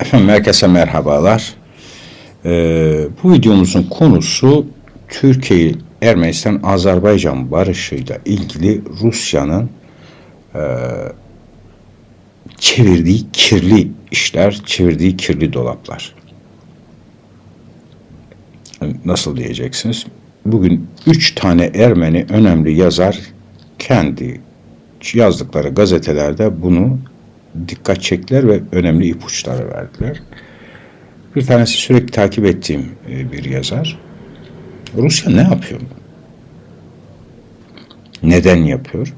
Efendim herkese merhabalar. Ee, bu videomuzun konusu Türkiye Ermenistan Azerbaycan barışıyla ilgili Rusya'nın e, çevirdiği kirli işler, çevirdiği kirli dolaplar. Nasıl diyeceksiniz? Bugün üç tane Ermeni önemli yazar kendi yazdıkları gazetelerde bunu dikkat çektiler ve önemli ipuçları verdiler. Bir tanesi sürekli takip ettiğim e, bir yazar. Rusya ne yapıyor? Neden yapıyor?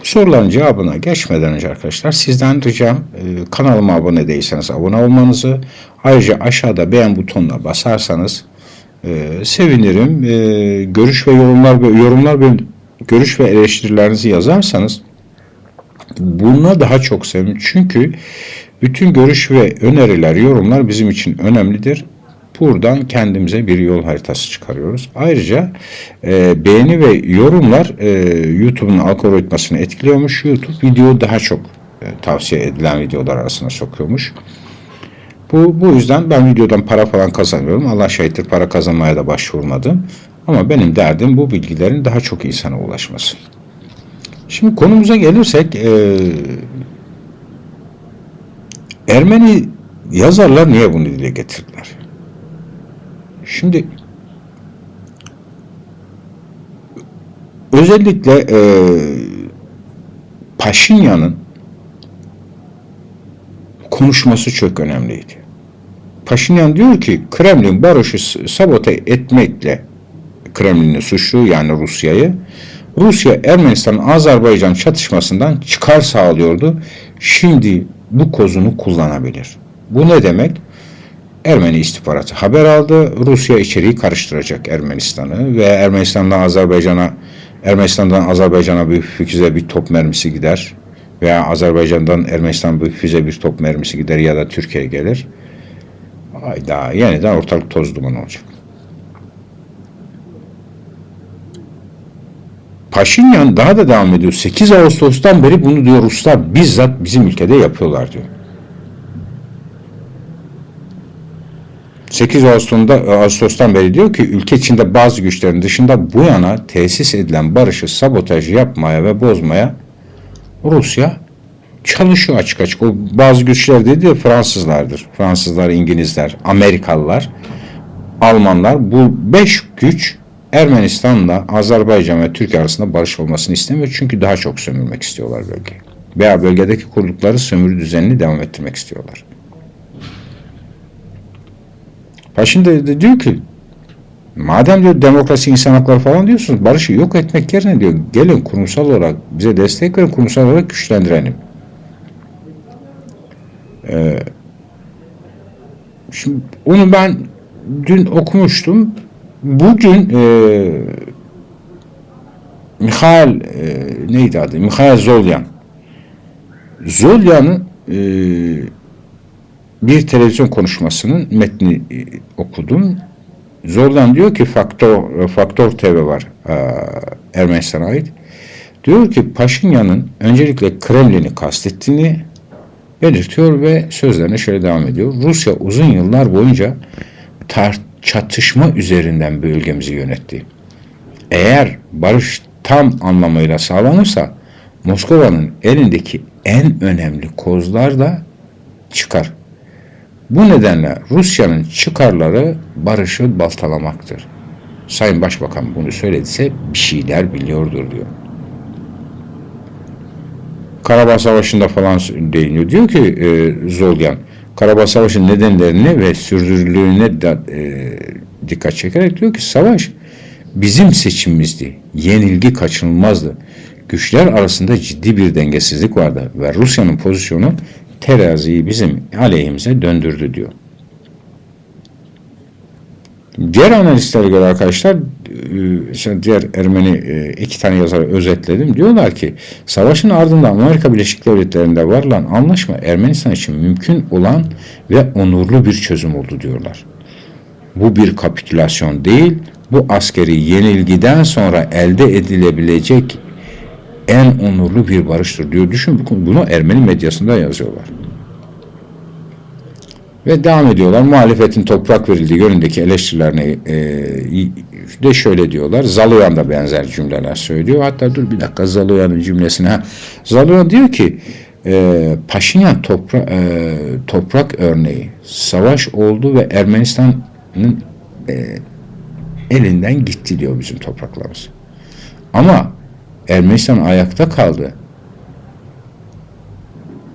Bu soruların cevabına geçmeden önce arkadaşlar sizden ricam e, kanalıma abone değilseniz abone olmanızı ayrıca aşağıda beğen butonuna basarsanız e, sevinirim. Görüş ve yorumlar yorumlar ve görüş ve eleştirilerinizi yazarsanız Buna daha çok sevinirim. Çünkü bütün görüş ve öneriler, yorumlar bizim için önemlidir. Buradan kendimize bir yol haritası çıkarıyoruz. Ayrıca e, beğeni ve yorumlar e, YouTube'un algoritmasını etkiliyormuş. YouTube video daha çok e, tavsiye edilen videolar arasına sokuyormuş. Bu, bu yüzden ben videodan para falan kazanıyorum. Allah şahittir para kazanmaya da başvurmadım. Ama benim derdim bu bilgilerin daha çok insana ulaşması. Şimdi konumuza gelirsek e, Ermeni yazarlar niye bunu dile getirdiler? Şimdi özellikle e, Paşinyan'ın konuşması çok önemliydi. Paşinyan diyor ki Kremlin barışı sabote etmekle Kremlin'i suçlu yani Rusya'yı Rusya Ermenistan Azerbaycan çatışmasından çıkar sağlıyordu. Şimdi bu kozunu kullanabilir. Bu ne demek? Ermeni istihbaratı haber aldı. Rusya içeriği karıştıracak Ermenistan'ı ve Ermenistan'dan Azerbaycan'a Ermenistan'dan Azerbaycan'a bir füze bir top mermisi gider veya Azerbaycan'dan Ermenistan bir füze bir top mermisi gider ya da Türkiye gelir. Ayda yeniden ortalık toz duman olacak. Paşinyan daha da devam ediyor. 8 Ağustos'tan beri bunu diyor Ruslar bizzat bizim ülkede yapıyorlar diyor. 8 Ağustos'ta, Ağustos'tan beri diyor ki ülke içinde bazı güçlerin dışında bu yana tesis edilen barışı sabotaj yapmaya ve bozmaya Rusya çalışıyor açık açık. O bazı güçler dedi ya Fransızlardır. Fransızlar, İngilizler, Amerikalılar, Almanlar bu beş güç Ermenistan'la Azerbaycan ve Türkiye arasında barış olmasını istemiyor. Çünkü daha çok sömürmek istiyorlar bölgeyi. Veya bölgedeki kurdukları sömürü düzenini devam ettirmek istiyorlar. Paşin de, de diyor ki madem diyor demokrasi insan hakları falan diyorsunuz barışı yok etmek yerine diyor gelin kurumsal olarak bize destek verin kurumsal olarak güçlendirelim. Ee, şimdi onu ben dün okumuştum bugün e, Mikhail e, neydi adı? Mikhail Zolyan. Zolyan'ın e, bir televizyon konuşmasının metni e, okudum. Zolyan diyor ki Faktör, Faktör TV var e, Ermenistan'a ait. Diyor ki Paşinyan'ın öncelikle Kremlin'i kastettiğini belirtiyor ve sözlerine şöyle devam ediyor. Rusya uzun yıllar boyunca tart çatışma üzerinden bölgemizi yönetti. Eğer barış tam anlamıyla sağlanırsa Moskova'nın elindeki en önemli kozlar da çıkar. Bu nedenle Rusya'nın çıkarları barışı baltalamaktır. Sayın Başbakan bunu söylediyse bir şeyler biliyordur diyor. Karabağ Savaşı'nda falan değiniyor. Diyor ki e, Zolyan, Karabağ Savaşı'nın nedenlerini ve sürdürülüğüne de, e, dikkat çekerek diyor ki savaş bizim seçimimizdi. Yenilgi kaçınılmazdı. Güçler arasında ciddi bir dengesizlik vardı ve Rusya'nın pozisyonu teraziyi bizim aleyhimize döndürdü diyor. Diğer analistlere göre arkadaşlar e, diğer Ermeni e, iki tane yazarı özetledim. Diyorlar ki savaşın ardından Amerika Birleşik Devletleri'nde varılan anlaşma Ermenistan için mümkün olan ve onurlu bir çözüm oldu diyorlar. Bu bir kapitülasyon değil, bu askeri yenilgiden sonra elde edilebilecek en onurlu bir barıştır diyor. Düşün bunu Ermeni medyasında yazıyorlar. Ve devam ediyorlar. Muhalefetin toprak verildiği yönündeki eleştirilerini e, de şöyle diyorlar. Zaloyan da benzer cümleler söylüyor. Hatta dur bir dakika Zaloyan'ın cümlesine. Zaloyan diyor ki e, Paşinyan topra, e, toprak örneği savaş oldu ve Ermenistan'ın e, elinden gitti diyor bizim topraklarımız. Ama Ermenistan ayakta kaldı.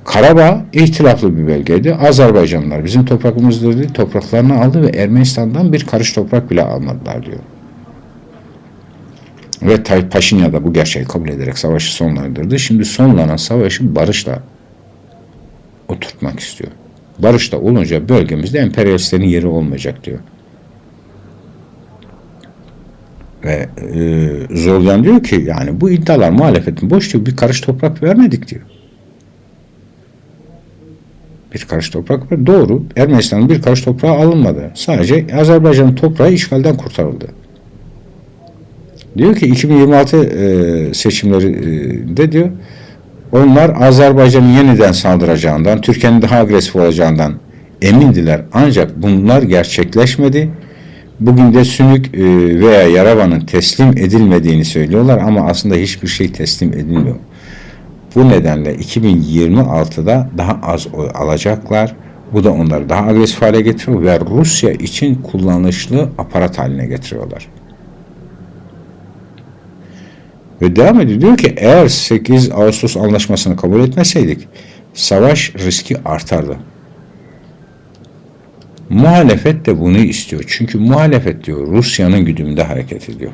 Karabağ ihtilaflı bir bölgeydi. Azerbaycanlılar bizim toprakımızda değil, topraklarını aldı ve Ermenistan'dan bir karış toprak bile almadılar diyor. Ve Tayyip Paşinyan da bu gerçeği kabul ederek savaşı sonlandırdı. Şimdi sonlanan savaşı barışla oturtmak istiyor. Barışla olunca bölgemizde emperyalistlerin yeri olmayacak diyor. Ve e, Zolyan diyor ki yani bu iddialar muhalefetin boş diyor bir karış toprak vermedik diyor. Bir karış toprak ver. Doğru. Ermenistan'ın bir karış toprağı alınmadı. Sadece Azerbaycan'ın toprağı işgalden kurtarıldı. Diyor ki 2026 e, seçimlerinde diyor onlar Azerbaycan'ın yeniden saldıracağından, Türkiye'nin daha agresif olacağından emindiler. Ancak bunlar gerçekleşmedi. Bugün de Sünük e, veya Yaravan'ın teslim edilmediğini söylüyorlar ama aslında hiçbir şey teslim edilmiyor. Bu nedenle 2026'da daha az oy alacaklar. Bu da onları daha agresif hale getiriyor ve Rusya için kullanışlı aparat haline getiriyorlar. Ve devam ediyor. Diyor ki eğer 8 Ağustos anlaşmasını kabul etmeseydik savaş riski artardı. Muhalefet de bunu istiyor. Çünkü muhalefet diyor Rusya'nın güdümünde hareket ediyor.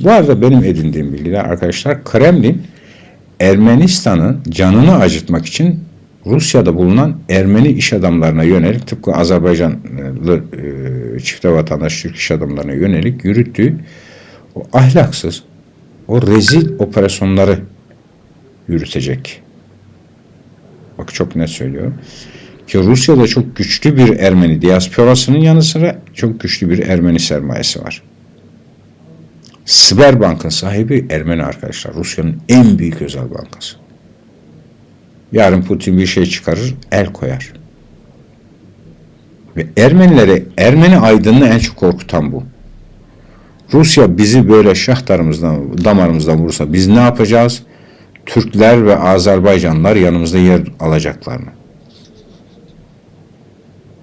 Bu arada benim edindiğim bilgiler arkadaşlar Kremlin Ermenistan'ın canını acıtmak için Rusya'da bulunan Ermeni iş adamlarına yönelik tıpkı Azerbaycanlı e, çifte vatandaş Türk iş adamlarına yönelik yürüttüğü o ahlaksız, o rezil operasyonları yürütecek. Bak çok net söylüyorum. Ki Rusya'da çok güçlü bir Ermeni diasporasının yanı sıra çok güçlü bir Ermeni sermayesi var. Sberbank'ın sahibi Ermeni arkadaşlar. Rusya'nın en büyük özel bankası. Yarın Putin bir şey çıkarır, el koyar. Ve Ermenileri, Ermeni aydınını en çok korkutan bu. Rusya bizi böyle şahtarımızdan, damarımızdan vursa biz ne yapacağız? Türkler ve Azerbaycanlılar yanımızda yer alacaklar mı?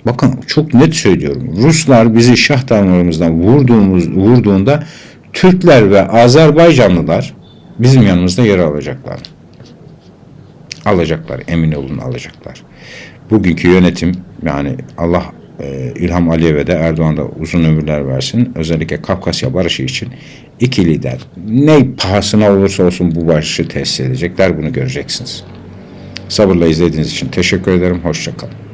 Bakın çok net söylüyorum. Ruslar bizi şah damarımızdan vurduğumuz, vurduğunda Türkler ve Azerbaycanlılar bizim yanımızda yer alacaklar. Alacaklar, emin olun alacaklar. Bugünkü yönetim yani Allah e, İlham Aliyev'e de Erdoğan da uzun ömürler versin. Özellikle Kafkasya barışı için iki lider ne pahasına olursa olsun bu barışı tesis edecekler. Bunu göreceksiniz. Sabırla izlediğiniz için teşekkür ederim. Hoşçakalın.